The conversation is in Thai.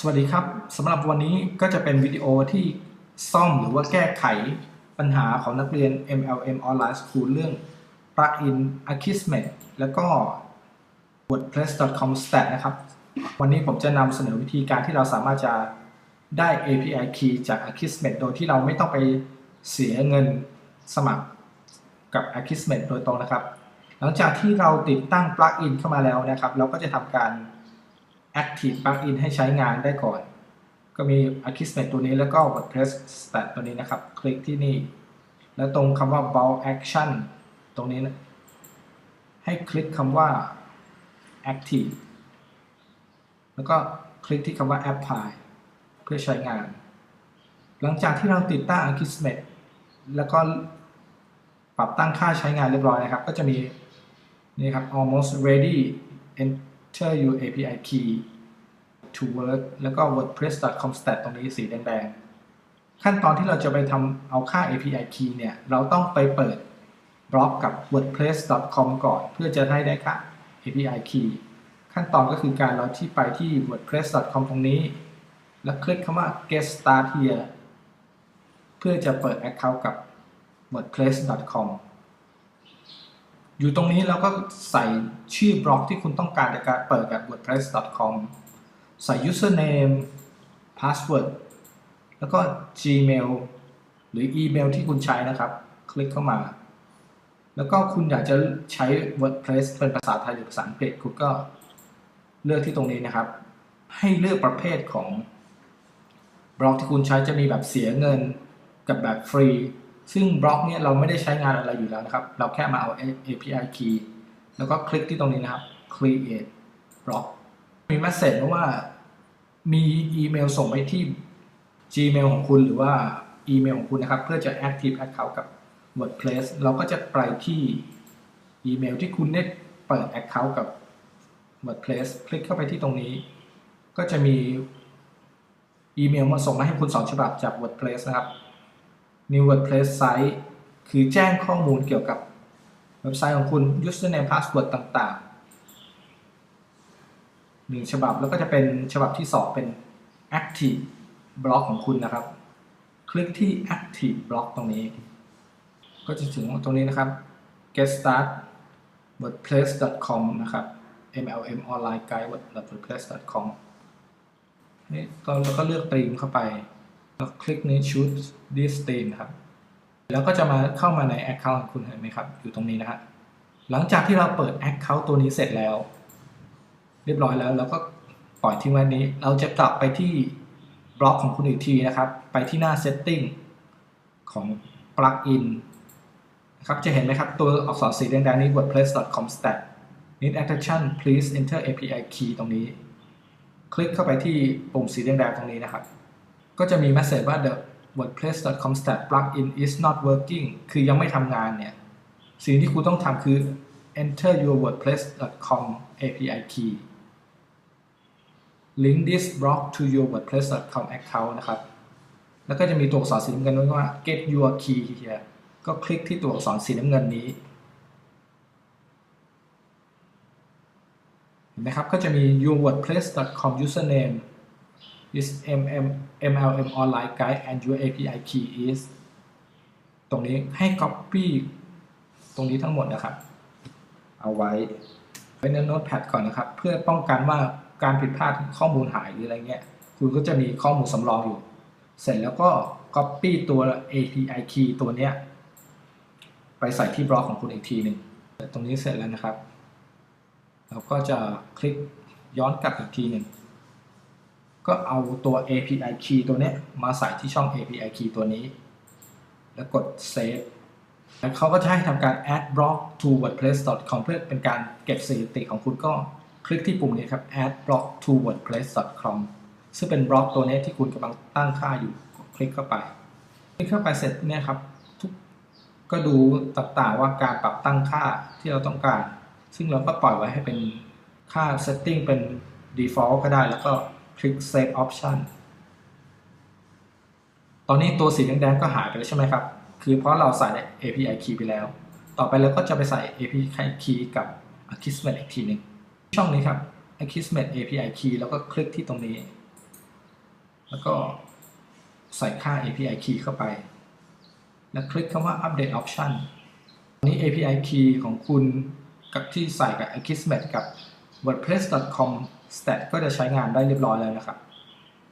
สวัสดีครับสำหรับวันนี้ก็จะเป็นวิดีโอที่ซ่อมหรือว่าแก้ไขปัญหาของนักเรียน MLM Online School เรื่อง plugin Akismet แล้วก็ wordpress.com stat นะครับ วันนี้ผมจะนำเสนอวิธีการที่เราสามารถจะได้ API key จาก Akismet โดยที่เราไม่ต้องไปเสียเงินสมัครกับ Akismet โดยตรงนะครับ หลังจากที่เราติดตั้ง plugin เข้ามาแล้วนะครับ เราก็จะทำการ Active Plugin ให้ใช้งานได้ก่อน ก็มี Akismet ตัวนี้แล้วก็ WordPress Stat ตัวนี้นะครับ คลิกที่นี่ แล้วตรงคำว่า Bulk Action ตรงนี้นะให้คลิกคำว่า Active แล้วก็คลิกที่คำว่า Apply เพื่อใช้งาน หลังจากที่เราติดตั้ง Akismet แล้วก็ปรับตั้งค่าใช้งานเรียบร้อยนะครับ ก็จะมีนี่ครับ almost ready enter your API key to work แล้วก็ wordpress.com stat ตรงนี้สีแดงๆ ขั้นตอนที่เราจะไปทำเอาค่า API key เนี่ย เราต้องไปเปิดบล็อกกับ wordpress.com ก่อน เพื่อจะให้ได้ค่า API key ขั้นตอนก็คือการเราที่ไปที่ wordpress.com ตรงนี้ แล้วคลิกคำว่า get start here เพื่อจะเปิด account กับ wordpress.com อยู่ตรงนี้เราก็ใส่ชื่อบล็อกที่คุณต้องการในการเปิดกับ wordpress.com ใส่ username password แล้วก็ gmail หรืออีเมลที่คุณใช้นะครับ คลิกเข้ามา แล้วก็คุณอยากจะใช้ wordpress เป็นภาษาไทยหรือภาษาอังกฤษคุณก็เลือกที่ตรงนี้นะครับ ให้เลือกประเภทของบล็อกที่คุณใช้จะมีแบบเสียเงินกับแบบฟรี ซึ่งบล็อกเนี้ยเราไม่ได้ใช้งานอะไรอยู่แล้วนะครับ เราแค่มาเอา API key แล้วก็คลิกที่ตรงนี้นะครับ create block มี message ว่ามีอีเมลส่งไปที่ Gmail ของคุณหรือว่าอีเมลของคุณนะครับ เพื่อจะ active account กับ WordPress เราก็จะไปที่อีเมลที่คุณได้เปิด account กับ WordPress คลิกเข้าไปที่ตรงนี้ ก็จะมีอีเมลมาส่งมาให้คุณสองฉบับจาก WordPress นะครับ New WordPress Site คือแจ้งข้อมูลเกี่ยวกับเว็บไซต์ของคุณ username password ต่างๆหนึ่งฉบับแล้วก็จะเป็นฉบับที่ 2 เป็น active block ของคุณนะครับ คลิกที่ active block ตรงนี้ ก็จะถึงตรงนี้นะครับ get start wordpress.com นะครับ mlm online guide wordpress.com นี่เราก็เลือกตีมเข้าไป คลิกนี้ choose this theme นะครับ แล้วก็จะมาเข้ามาใน Account ของคุณเห็นไหมครับ อยู่ตรงนี้นะฮะหลังจากที่เราเปิด Account ตัวนี้เสร็จแล้ว เรียบร้อยแล้วเราก็ปล่อยทิ้งไว้นี้ เราจะกลับไปที่บล็อกของคุณอีกทีนะครับ ไปที่หน้า Setting ของ Plugin นะครับจะเห็นไหมครับ ตัวอักษรสีแดงๆนี้ wordpress.com stat need attention please enter API key ตรงนี้ คลิกเข้าไปที่ปุ่มสีแดงๆตรงนี้นะครับ ก็จะมี message ว่า the wordpress.com stat plugin is not working คือยังไม่ทำงานเนี่ย สิ่งที่คุณต้องทำคือ enter your wordpress.com API key link this block to your wordpress.com account นะครับ แล้วก็จะมีตัวอักษรสีน้ำเงินว้ว่า get your key here ก็คลิกที่ตัวอักษรสีน้ำเงินนี้เห็นไหมครับ ก็จะมี your wordpress.com username is mm mlm online guide and your API key is ตรงนี้ให้ copy ตรงนี้ทั้งหมดนะครับ เอาไว้ไว้ในโน้ตแพดก่อนนะครับ เพื่อป้องกันว่าการผิดพลาดข้อมูลหายหรืออะไรเงี้ย คุณก็จะมีข้อมูลสำรองอยู่ เสร็จแล้วก็ copy ตัว API key ตัวเนี้ย ไปใส่ที่บล็อกของคุณอีกทีหนึ่งตรงนี้เสร็จแล้วนะครับ เราก็จะคลิกย้อนกลับอีกทีหนึ่ง ก็เอาตัว API key ตัวนี้มาใส่ที่ช่อง API key ตัวนี้ แล้วกด save แล้วเขาก็จะให้ทำการ add block to wordpress.com เพื่อเป็นการเก็บสถิติของคุณก็คลิกที่ปุ่มนี้ครับ add block to wordpress.com ซึ่งเป็นบล็อกตัวนี้ที่คุณกำลังตั้งค่าอยู่คลิกเข้าไป คลิกเข้าไปเสร็จเนี่ยครับทุกก็ดูต่างๆว่าการปรับตั้งค่าที่เราต้องการ ซึ่งเราก็ปล่อยไว้ให้เป็นค่า setting เป็น default ก็ได้แล้วก็ คลิก save option ตอนนี้ตัวสีแดงๆก็หายไปแล้วใช่ไหมครับ คือเพราะเราใส่ API key ไปแล้ว ต่อไปเราก็จะไปใส่ API key กับ Akismet อีกทีหนึ่งช่องนี้ครับ Akismet API key แล้วก็คลิกที่ตรงนี้ แล้วก็ใส่ค่า API key เข้าไป แล้วคลิกคำว่า Update Option ตอนนี้ API key ของคุณกับที่ใส่กับ Akismet กับ wordpress.com stat ก็จะใช้งานได้เรียบร้อยแล้วนะครับ